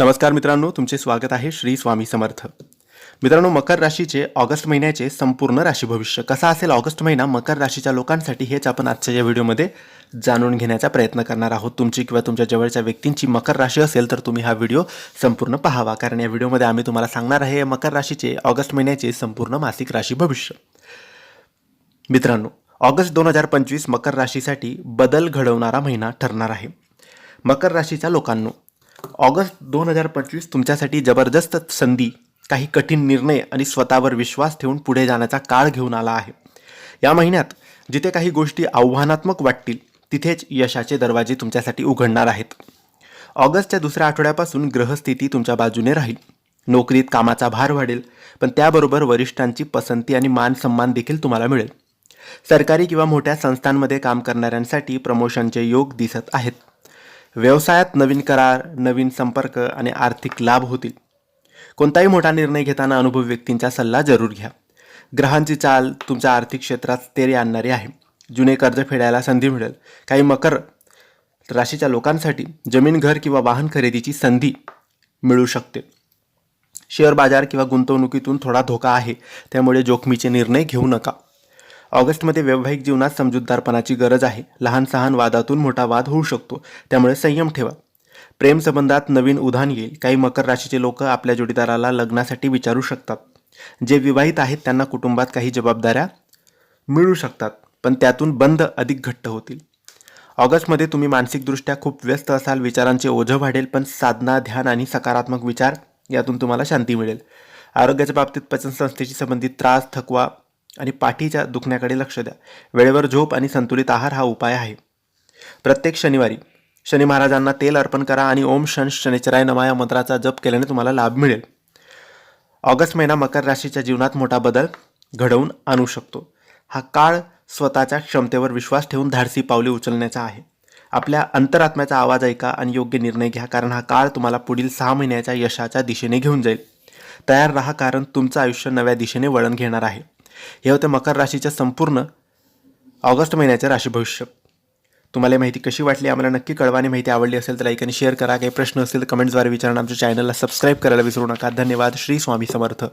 नमस्कार मित्रांनो तुमचे स्वागत आहे श्री स्वामी समर्थ. मित्रांनो मकर राशीचे ऑगस्ट महिन्याचे संपूर्ण राशी भविष्य कसा असेल ऑगस्ट महिना मकर राशीच्या लोकांसाठी हेच आपण आजच्या या व्हिडिओमध्ये जाणून घेण्याचा प्रयत्न करणार आहोत. तुमची किंवा तुमच्या जवळच्या व्यक्तींची मकर राशी असेल तर तुम्ही हा व्हिडिओ संपूर्ण पाहावा कारण या व्हिडिओमध्ये आम्ही तुम्हाला सांगणार आहे मकर राशीचे ऑगस्ट महिन्याचे संपूर्ण मासिक राशी भविष्य. मित्रांनो ऑगस्ट दोन हजार पंचवीस मकर राशीसाठी बदल घडवणारा महिना ठरणार आहे. मकर राशीच्या लोकांनो ऑगस्ट दोन हजार पंचवीस तुमच्यासाठी जबरदस्त संधी काही कठीण निर्णय आणि स्वतःवर विश्वास ठेवून पुढे जाण्याचा काळ घेऊन आला आहे. या महिन्यात जिथे काही गोष्टी आव्हानात्मक वाटतील तिथेच यशाचे दरवाजे तुमच्यासाठी उघडणार आहेत. ऑगस्टच्या दुसऱ्या आठवड्यापासून ग्रहस्थिती तुमच्या बाजूने राहील. नोकरीत कामाचा भार वाढेल पण त्याबरोबर वरिष्ठांची पसंती आणि मान सन्मान देखील तुम्हाला मिळेल. सरकारी किंवा मोठ्या संस्थांमध्ये काम करणाऱ्यांसाठी प्रमोशनचे योग दिसत आहेत. व्यवसायात नवीन करार नवीन संपर्क आणि आर्थिक लाभ होतील. कोणताही मोठा निर्णय घेताना अनुभवी व्यक्तींचा सल्ला जरूर घ्या. ग्रहांची चाल तुमच्या आर्थिक क्षेत्रात स्थैर्य आणणारी आहे. जुने कर्ज फेडायला संधी मिळेल. काही मकर राशीच्या लोकांसाठी जमीन घर किंवा वाहन खरेदीची संधी मिळू शकते. शेअर बाजार किंवा गुंतवणुकीतून थोडा धोका आहे. त्यामुळे जोखमीचे निर्णय घेऊ नका. ऑगस्टमध्ये वैवाहिक जीवनात समजूतदारपणाची गरज आहे. लहान सहान वादातून मोठा वाद होऊ शकतो. त्यामुळे संयम ठेवा. प्रेम संबंधात नवीन उधाण येईल. काही मकर राशीचे लोक आपल्या जोडीदाराला लग्नासाठी विचारू शकतात. जे विवाहित आहेत त्यांना कुटुंबात काही जबाबदाऱ्या मिळू शकतात पण त्यातून बंध अधिक घट्ट होतील. ऑगस्टमध्ये तुम्ही मानसिकदृष्ट्या खूप व्यस्त असाल विचारांचे ओझं वाढेल पण साधना ध्यान आणि सकारात्मक विचार यातून तुम्हाला शांती मिळेल. आरोग्याच्या बाबतीत पचनसंस्थेशी संबंधित त्रास थकवा आणि पाठीच्या दुखण्याकडे लक्ष द्या. वेळेवर झोप आणि संतुलित आहार हा उपाय आहे. प्रत्येक शनिवारी शनी महाराजांना तेल अर्पण करा आणि ओम शन शनिचराय नमा या मंत्राचा जप केल्याने तुम्हाला लाभ मिळेल. ऑगस्ट महिना मकर राशीच्या जीवनात मोठा बदल घडवून आणू शकतो. हा काळ स्वतःच्या क्षमतेवर विश्वास ठेवून धाडसी पावले उचलण्याचा आहे. आपल्या अंतरात्म्याचा आवाज ऐका आणि योग्य निर्णय घ्या कारण हा काळ तुम्हाला पुढील सहा महिन्याच्या यशाच्या दिशेने घेऊन जाईल. तयार राहा कारण तुमचं आयुष्य नव्या दिशेने वळण घेणार आहे. हे होतं मकर राशीच्या संपूर्ण ऑगस्ट महिन्याच्या राशी भविष्य. तुम्हाला माहिती कशी वाटली? आम्हाला नक्की कळवा. आणि माहिती आवडली असेल तर लाईक आणि शेअर करा. काही प्रश्न असतील तर कमेंट्सद्वारे विचारणं आमच्या चॅनलला सबस्क्राईब करायला विसरू नका. धन्यवाद. श्री स्वामी समर्थ.